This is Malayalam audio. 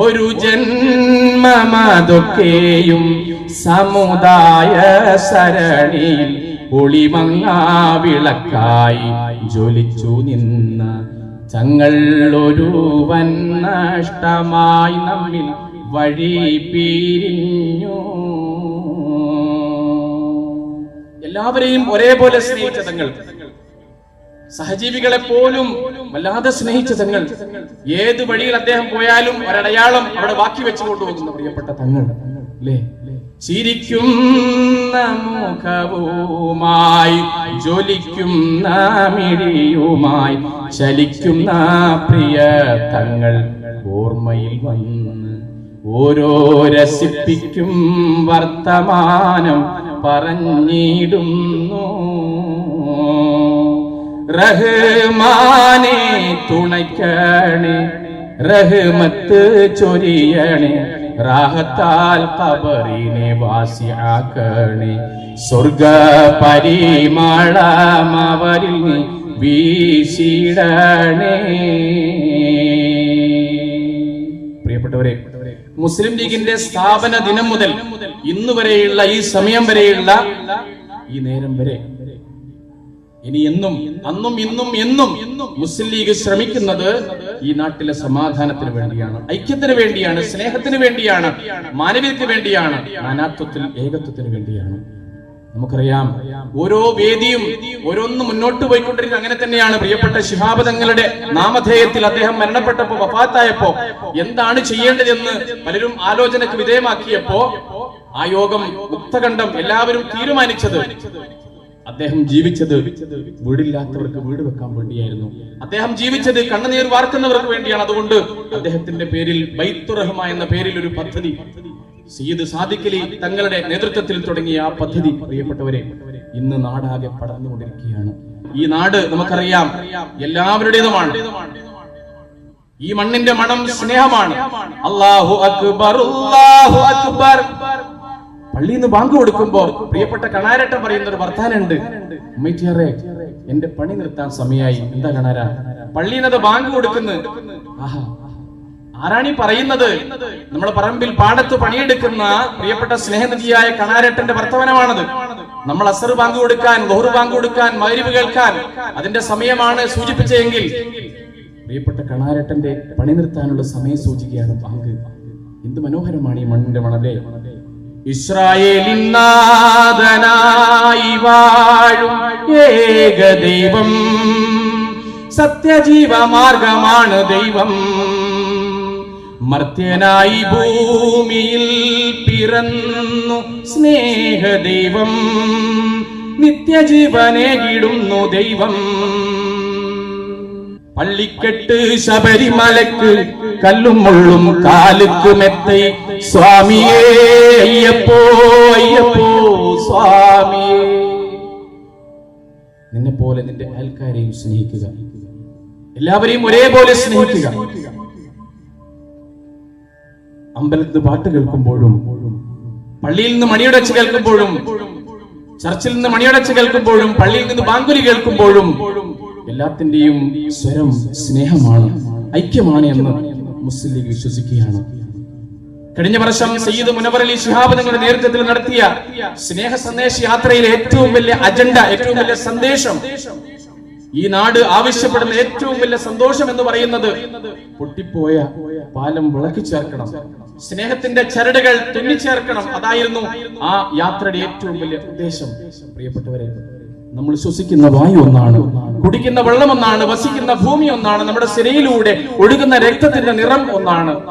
ഒരു ജന്മമതൊക്കെയും സമുദായ സരണിയിൽ ഒളിമങ്ങാ വിളക്കായി ജ്വലിച്ചു നിന്ന. തങ്ങൾ ഒരുവൻ നഷ്ടമായി നമ്മിൽ വഴി പിരിഞ്ഞു. എല്ലാവരെയും ഒരേപോലെ സ്നേഹിച്ച തങ്ങൾ സഹജീവികളെ പോലും വല്ലാതെ സ്നേഹിച്ച തങ്ങൾ. ഏത് വഴിയിൽ അദ്ദേഹം പോയാലും ഒരടയാളം അവിടെ ബാക്കി വെച്ചു കൊണ്ടുപോകുന്ന പ്രിയപ്പെട്ട തങ്ങൾ. അല്ലേ ചിരിക്കുന്ന മുഖവുമായി ജ്വലിക്കുന്ന മിഴിയുമായി ചലിക്കുന്ന പ്രിയ തങ്ങൾ ഓർമ്മയിൽ വന്ന് ഓരോ രസിപ്പിക്കും വർത്തമാനം പറഞ്ഞിടുന്നു. റഹ്മാനെ തുണയ്ക്കണേ റഹ്മത്ത് ചൊരിയണേ റാഹത്താൽ കബറിനെ വാസിയാക്കണേ. സ്വർഗ പരിമളം അവരിൽ വീശിടണേ. പ്രിയപ്പെട്ടവരെ മുസ്ലിം ലീഗിന്റെ സ്ഥാപന ദിനം മുതൽ ഇന്നുവരെയുള്ള ഈ സമയം വരെയുള്ള ഈ നേരം വരെ ഇനി എന്നും അന്നും ഇന്നും എന്നും മുസ്ലിം ലീഗ് ശ്രമിക്കുന്നത് ഈ നാട്ടിലെ സമാധാനത്തിന് വേണ്ടിയാണ് ഐക്യത്തിന് വേണ്ടിയാണ് സ്നേഹത്തിന് വേണ്ടിയാണ് മാനവീയത്തിന് വേണ്ടിയാണ് നാനാത്വത്തിൽ ഏകത്വത്തിന് വേണ്ടിയാണ്. നമുക്കറിയാം ഓരോ വേദിയും ഓരോന്ന് മുന്നോട്ട് പോയിക്കൊണ്ടിരിക്കുന്നത് അങ്ങനെ തന്നെയാണ്. പ്രിയപ്പെട്ട ശിഹാബദങ്ങളുടെ നാമധേയത്തിൽ അദ്ദേഹം മരണപ്പെട്ടപ്പോ വഫാത്തായപ്പോ എന്താണ് ചെയ്യേണ്ടതെന്ന് പലരും ആലോചനക്ക് വിധേയമാക്കിയപ്പോ ആ യോഗം മുക്തകണ്ഠം എല്ലാവരും തീരുമാനിച്ചത് അദ്ദേഹം ജീവിച്ചത് വീടില്ലാത്തവർക്ക് വീട് വെക്കാൻ വേണ്ടിയായിരുന്നു. അദ്ദേഹം ജീവിച്ചത് കണ്ണുനീർ വാർക്കുന്നവർക്ക് വേണ്ടിയാണ്. അതുകൊണ്ട് അദ്ദേഹത്തിന്റെ പേരിൽ ബൈത്തുറഹ്മ എന്ന പേരിൽ ഒരു പദ്ധതി സയ്യിദ് സാദിഖലി തങ്ങളുടെ നേതൃത്വത്തിൽ തുടങ്ങിയ ആ പദ്ധതി പ്രിയപ്പെട്ടവരെ ഇന്ന് നാടാകെ പടർന്നുകൊണ്ടിരിക്കുകയാണ്. ഈ നാട് നമുക്കറിയാം എല്ലാവരുടേതുമാണ്. ഈ മണ്ണിന്റെ മണം സ്നേഹമാണ്. അള്ളാഹു അക്ബർ അല്ലാഹു അക്ബർ. പള്ളിയിൽ നിന്ന് ബാങ്ക് കൊടുക്കുമ്പോ പ്രിയപ്പെട്ട കണാരട്ട പറയുന്ന ഒരു വർത്താനുണ്ട് ഉമ്മച്ചിയറെ എന്റെ പണി നിർത്താൻ സമയമായി എന്താ കണാര? പള്ളിയിൽ നിന്ന് ബാങ്ക് കൊടുക്കുന്നു. ആരാണീ പറയുന്നത്? നമ്മുടെ പറമ്പിൽ പാടത്ത് പണിയെടുക്കുന്ന പ്രിയപ്പെട്ട സ്നേഹനിധിയായ കണാരട്ടന്റെ വർത്തമാനമാണത്. നമ്മൾ അസർ ബാങ്ക് കൊടുക്കാൻ ബഹുർ ബാങ്ക് കൊടുക്കാൻ മൈരിവ് കേൾക്കാൻ അതിന്റെ സമയമാണ് സൂചിപ്പിച്ചെങ്കിൽ പ്രിയപ്പെട്ട കണാരട്ടന്റെ പണി നിർത്താനുള്ള സമയം സൂചിക്കുകയാണ് ബാങ്ക്. എന്ത് മനോഹരമാണ് ഈ മണ്ണിന്റെ മണലേ. ഇസ്രായേലിനാഥനായി വാഴും ഏക ദൈവം സത്യജീവ മാർഗമാണ് ദൈവം. മർത്യനായി ഭൂമിയിൽ പിറന്നു സ്നേഹദൈവം. നിത്യജീവനേകിടുന്നു ദൈവം. പള്ളിക്കെട്ട് ശബരിമലക്ക് കല്ലും മുള്ളും കാലുക്ക് മെത്തൈ. സ്വാമിയേ അയ്യപ്പോ അയ്യപ്പോ സ്വാമിയേ. നിന്നെ പോലെ നിന്റെ അയൽക്കാരെയും സ്നേഹിക്കുക. എല്ലാവരെയും ഒരേപോലെ സ്നേഹിക്കുക. അമ്പലത്തിൽ പാട്ട് കേൾക്കുമ്പോഴും പള്ളിയിൽ നിന്ന് മണിയടച്ച് കേൾക്കുമ്പോഴും ചർച്ചിൽ നിന്ന് മണിയടച്ച് കേൾക്കുമ്പോഴും പള്ളിയിൽ നിന്ന് ബാങ്കുലി കേൾക്കുമ്പോഴും എല്ലാത്തിന്റെയും സ്വരം സ്നേഹമാണ് ഐക്യമാണ് എന്ന് മുസ്ലിം ലീഗ് വിശ്വസിക്കുകയാണ്. കഴിഞ്ഞ വർഷം സയ്യിദ് മുനവർ അലി ശിഹാബ് നിങ്ങളുടെ നേതൃത്വത്തിൽ നടത്തിയ സ്നേഹ സന്ദേശ യാത്രയിലെ ഏറ്റവും വലിയ അജണ്ട ഏറ്റവും വലിയ സന്ദേശം ഈ നാട് ആവശ്യപ്പെടുന്ന ഏറ്റവും വലിയ സന്തോഷം എന്ന് പറയുന്നത് പൊട്ടിപ്പോയ പാലം വിളക്കി ചേർക്കണം സ്നേഹത്തിന്റെ ചരടുകൾ തുന്നിച്ചേർക്കണം അതായിരുന്നു ആ യാത്രയുടെ ഏറ്റവും വലിയ ഉദ്ദേശം. പ്രിയപ്പെട്ടവരെ നമ്മൾ ശ്വസിക്കുന്ന വായു ഒന്നാണ്. കുടിക്കുന്ന വെള്ളം ഒന്നാണ് വസിക്കുന്ന ഭൂമി ഒന്നാണ് നമ്മുടെ സിരയിലൂടെ ഒഴുകുന്ന രക്തത്തിന്റെ നിറം ഒന്നാണ്.